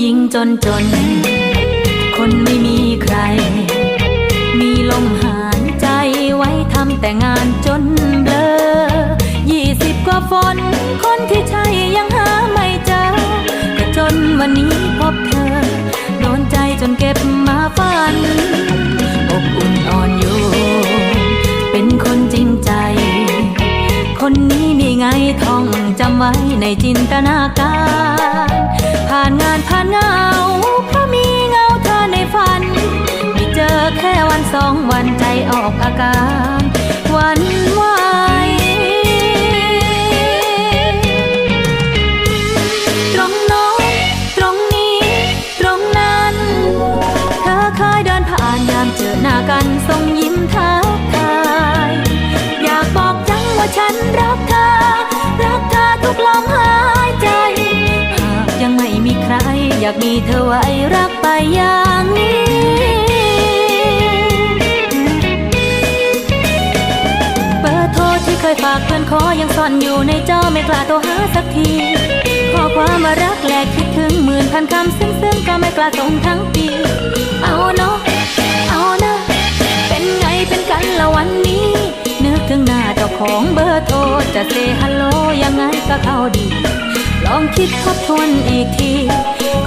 หญิงจนจน คนไม่มีใคร มีลมหายใจไว้ทำแต่งานจนเบลอยี่สิบกว่าฝน คนที่ใช่ยังหาไม่เจอก็จนวันนี้พบเธอ โดนใจจนเก็บมาฝัน อบอุ่นอ่อนโยนเป็นคนจริงใจ คนนี้นี่ไงท่องจำไว้ในจินตนาการ ผ่านงานผ่านเงาเพราะมีเงาเธอในฝัน ไม่เจอแค่วันสองวันใจออกอาการวันไหวตรงโน้นตรงนี้ ตรงนั้น เธอเคยเดินผ่านยามเจอหน้ากันส่งยิ้มทักทาย อยากบอกจังว่าฉันรักเธอากมีเธอไว้รักไปอย่างนี้ เบอร์โทรที่เคยฝากเพื่อนขอยังซ่อนอยู่ในจอไม่กล้าโทรหาสักทีข้อความมารักแลกคิดถึงหมื่นพันคำซึ่งซึ้งๆก็ไม่กล้าส่งทั้งปี เอาเนาะ ของเบอร์โทรจะเซฮัลโหลยังไงก็เข้าดี ลองคิดทบทวนอีกที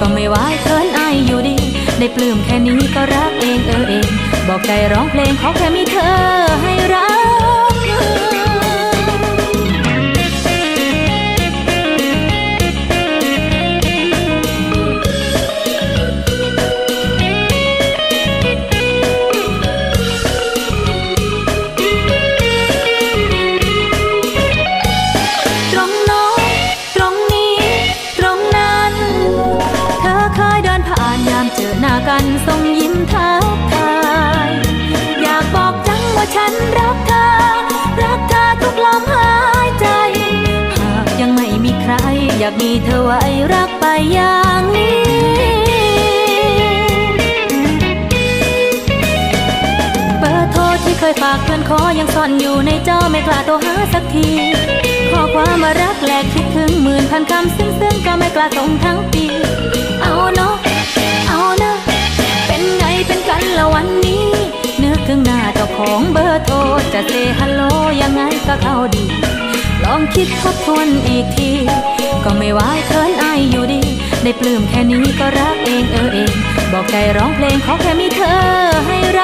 ก็ไม่ว่าเคินอายอยู่ดี ได้ปลื้มแค่นี้ก็รักเองเออเอง บอกใจร้องเพลงขอแค่มีเธอให้รัก กันส่งยิ้มทักทายอยากบอกจังว่าฉันรักเธอ รักเธอทุกลมหายใจ หากยังไม่มีใคร อยากมีเธอไว้รักไปอย่างนี้เบอร์โทรที่เคยฝากเพื่อนขอยังซ่อนอยู่ในจอไม่กล้าโทรหาสักทีข้อความมารักแลกคิดถึงหมื่นพันคำซึ้งซึ้งๆก็ไม่กล้าส่งทั้งปี เอานาะเอา ของเบอร์โทรจะเซฮัลโหลยังไงก็เข้าดี ลองคิดทบทวนอีกที ก็ไม่ว่าเคินอายอยู่ดี ได้ปลื้มแค่นี้ก็รักเองเออเอง บอกใจร้องเพลงขอแค่มีเธอให้รัก